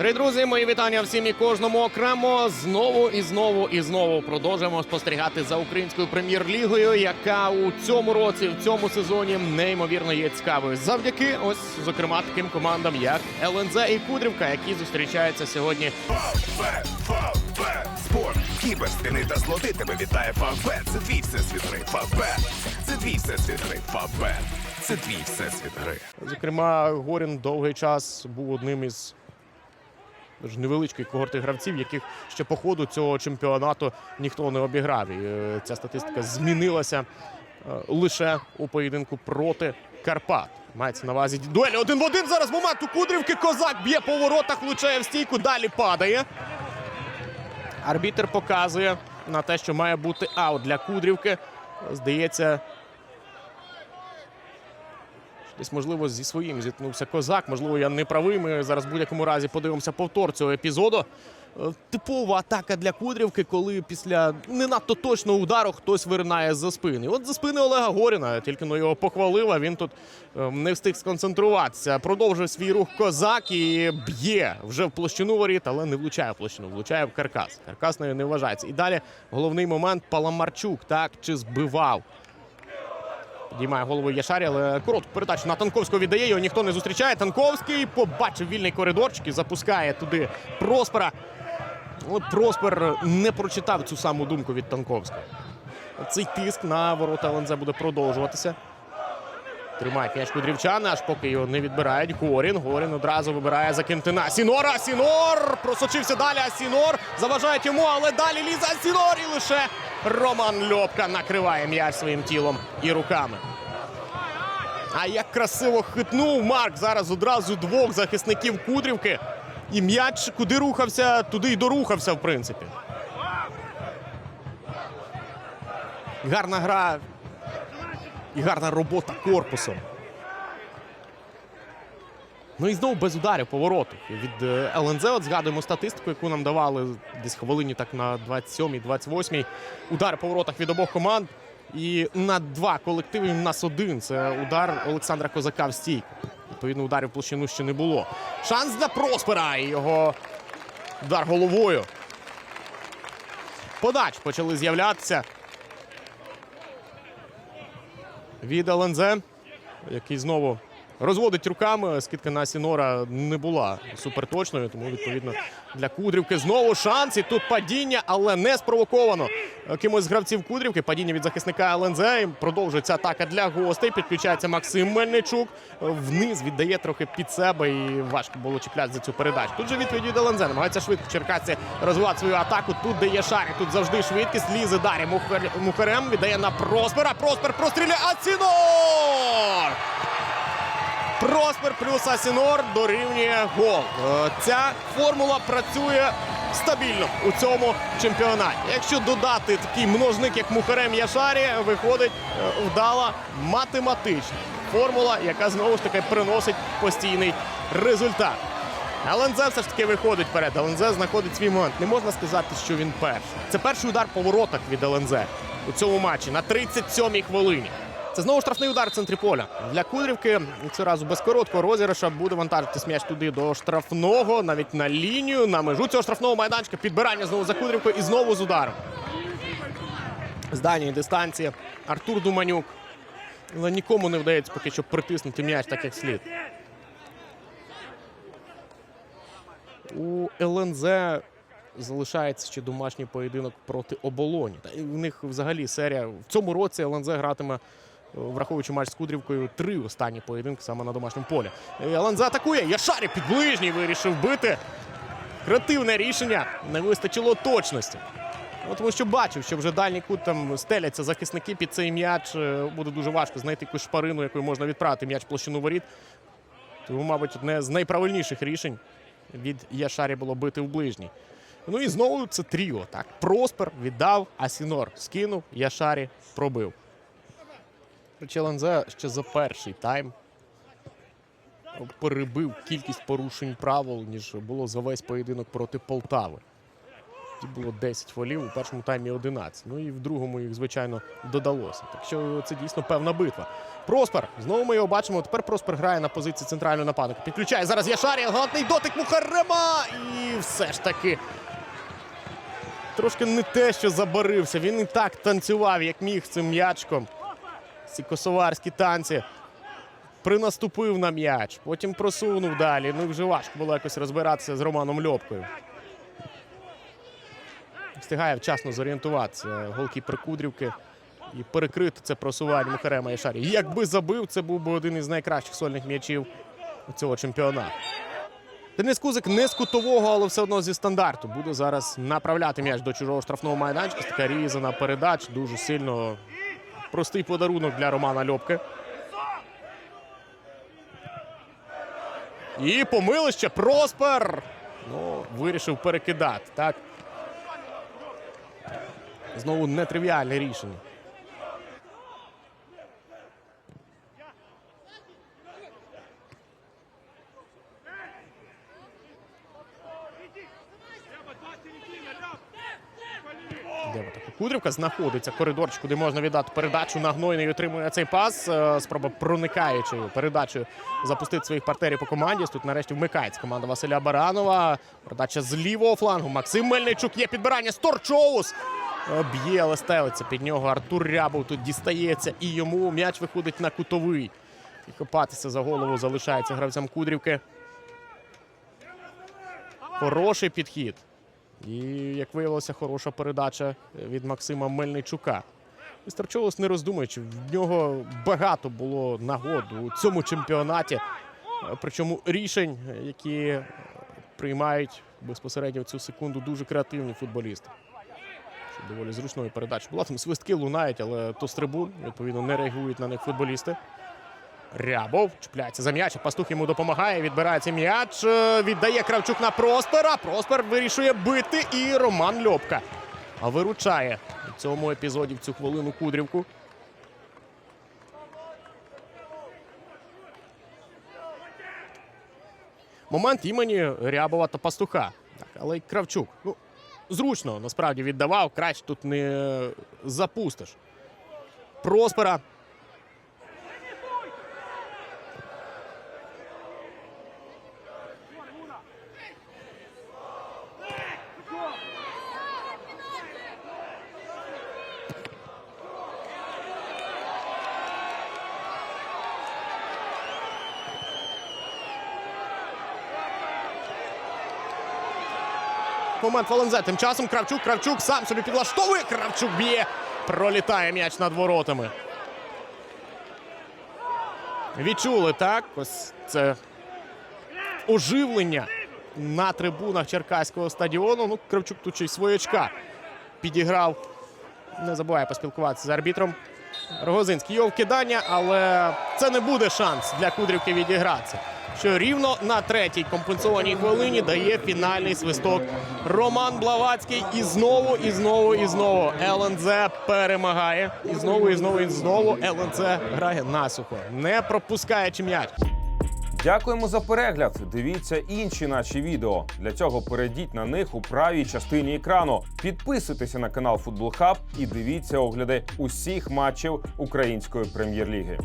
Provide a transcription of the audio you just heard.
Дорогі друзі, мої вітання всім і кожному окремо. Знову і знову і знову продовжуємо спостерігати за українською прем'єр-лігою, яка у цьому році, в цьому сезоні неймовірно є цікавою. Завдяки ось зокрема таким командам, як ЛНЗ і Кудрівка, які зустрічаються сьогодні. Фавбет, Фавбет, спорт, кіберспіни та слоти тебе вітає Фавбет. Це твій всесвіт гри. Фавбет, це твій всесвіт гри. Фавбет, це твій всесвіт гри. Зокрема, Горін довгий час був одним із дуже невеличкої когорти гравців, яких ще по ходу цього чемпіонату ніхто не обіграв. І е, ця статистика змінилася е, лише у поєдинку проти Карпат. Мається на увазі дуель один в один. Зараз момент у Кудрівки. Козак б'є по воротах, влучає в стійку, далі падає. Арбітер показує на те, що має бути аут для Кудрівки. Здається, Десь, можливо, зі своїм зіткнувся козак. Можливо, я не правий. Ми зараз в будь-якому разі подивимося повтор цього епізоду. Е, Типова атака для Кудрівки, коли після не надто точного удару хтось виринає з-за спини. От за спини Олега Горіна, тільки но його похвалив, а він тут е, не встиг сконцентруватися. Продовжує свій рух козак і б'є вже в площину воріт, але не влучає в площину, влучає в каркас. Каркас нею не вважається. І далі головний момент Паламарчук. Так чи збивав Підіймає голову Яшарі, але коротку передачу на Танковського віддає. Його ніхто не зустрічає. Танковський побачив вільний коридорчик і запускає туди Проспера. Але Проспер не прочитав цю саму думку від Танковського. Цей тиск на ворота ЛНЗ буде продовжуватися. Тримає м'яч Кудрівчани, аж поки його не відбирають. Горін. Горін одразу вибирає за. Сінора. Сінор просочився далі. Сінор заважають йому, але далі лізе Сінор. І лише Роман Льопка накриває м'яч своїм тілом і руками. А як красиво хитнув Марк зараз одразу двох захисників Кудрівки. І м'яч куди рухався, туди й дорухався, в принципі. Гарна гра і гарна робота корпусом. Ну і знову без ударів по воротах. Від е, ЛНЗ от згадуємо статистику, яку нам давали десь хвилині так на 27-й, 28-й. Удари по воротах від обох команд. І на два колективи у нас один. Це удар Олександра Козака в стійку. Відповідно, ударів в площину ще не було. Шанс для Проспера. І його удар головою. Подач почали з'являтися. від ЛНЗ, який знову розводить руками. Скидка на Сінора не була суперточною, тому відповідно для Кудрівки знову шанс. І тут падіння, але не спровоковано кимось з гравців Кудрівки. Падіння від захисника ЛНЗ. Продовжується атака для гостей. Підключається Максим Мельничук. Вниз віддає трохи під себе і важко було чіпляти за цю передачу. Тут же відповідь від ЛНЗ. Намагається швидко Черкасці розвивати свою атаку. Тут де є шарі. Тут завжди швидкість. Лізе Дарі Мухар... Мухарем. Віддає на Проспера. Проспер простріляє. Асінор! Проспер плюс Асінор дорівнює гол. Е, Ця формула працює стабільно у цьому чемпіонаті. Якщо додати такий множник, як Мухарем Яшарі, виходить е, вдала математична формула, яка знову ж таки приносить постійний результат. ЛНЗ все ж таки виходить вперед. ЛНЗ знаходить свій момент. Не можна сказати, що він перший. Це перший удар по воротах від ЛНЗ у цьому матчі на 37-й хвилині. Це знову штрафний удар в центрі поля. Для Кудрівки цього разу без короткого розіграша буде вантажити м'яч туди до штрафного, навіть на лінію, на межу цього штрафного майданчика. Підбирання знову за Кудрівкою і знову з ударом. З дальньої дистанції Артур Думанюк. Але нікому не вдається поки що притиснути м'яч так, як слід. У ЛНЗ залишається ще домашній поєдинок проти оболоні. В них взагалі серія в цьому році ЛНЗ гратиме, враховуючи матч з Кудрівкою, три останні поєдинки саме на домашньому полі. І ЛНЗ атакує. Яшарі під ближній вирішив бити. Креативне рішення не вистачило точності. Ну, тому що бачив, що вже дальній кут там стеляться захисники під цей м'яч. Е, Буде дуже важко знайти якусь шпарину, якою можна відправити м'яч площину воріт. Тому, мабуть, одне з найправильніших рішень від Яшарі було бити в ближній. Ну і знову це тріо. Так, Проспер віддав, Асінор скинув, Яшарі пробив. ЛНЗ ще за перший тайм перебив кількість порушень правил, ніж було за весь поєдинок проти Полтави. Тоді було 10 фолів, у першому таймі 11. Ну і в другому їх, звичайно, додалося. Так що це дійсно певна битва. Проспер. Знову ми його бачимо. Тепер Проспер грає на позиції центрального нападника. Підключає зараз Яшарі. Галантний дотик Мухарема. І все ж таки. Трошки не те, що забарився. Він і так танцював, як міг цим м'ячком. Ці косоварські танці. Принаступив на м'яч, потім просунув далі. Ну і вже важко було якось розбиратися з Романом Льопкою. Встигає вчасно зорієнтуватися голкіпер Кудрівки і перекрити це просування Мухарема Яшарі. Якби забив, це був би один із найкращих сольних м'ячів цього чемпіонату. Денис Кузик не з кутового, але все одно зі стандарту. Буде зараз направляти м'яч до чужого штрафного майданчика. Така різана передач. Дуже сильно простий подарунок для Романа Льопки. І помилище Проспер. Ну, вирішив перекидати, так? Знову нетривіальне рішення. Де так? Кудрівка знаходиться коридорчик, куди можна віддати передачу на гнойний отримує цей пас. Е, Спроба проникаючою передачею запустити своїх партнерів по команді. Тут нарешті вмикається команда Василя Баранова. Передача з лівого флангу. Максим Мельничук є підбирання. Сторчоус. Е, Б'є, але стелиться під нього. Артур Рябов тут дістається. І йому м'яч виходить на кутовий. І копатися за голову залишається гравцям Кудрівки. Хороший підхід. І, як виявилося, хороша передача від Максима Мельничука. Містер Чолос, не роздумуючи, в нього багато було нагод у цьому чемпіонаті. Е, Причому рішень, е, які приймають безпосередньо в цю секунду дуже креативні футболісти. Доволі зручною передачею. Була там свистки лунають, але то з трибун, відповідно, не реагують на них футболісти. Рябов чіпляється за м'яч. Пастух йому допомагає. Відбирається м'яч. е, Віддає Кравчук на Проспера. Проспер вирішує бити. І Роман Льопка. А виручає у цьому епізоді в цю хвилину Кудрівку. Момент імені Рябова та Пастуха. Так, але й Кравчук. Ну, зручно насправді віддавав. Краще тут не запустиш. Проспера Момент Валензе. Тим часом Кравчук, Кравчук сам собі підлаштовує. Кравчук б'є. Пролітає м'яч над воротами. Відчули, так? Ось це оживлення на трибунах Черкаського стадіону. Ну, Кравчук тут ще й своячка підіграв. Не забуває поспілкуватися з арбітром. Рогозинський його вкидання, але це не буде шанс для Кудрівки відігратися. Що рівно на третій компенсованій хвилині дає фінальний свисток Роман Блавацький. І знову, і знову, і знову ЛНЗ перемагає. І знову, і знову, і знову ЛНЗ грає насухо, не пропускаючи м'яч. Дякуємо за перегляд. Дивіться інші наші відео. Для цього перейдіть на них у правій частині екрану. Підписуйтеся на канал Футбол Хаб і дивіться огляди усіх матчів української прем'єр-ліги.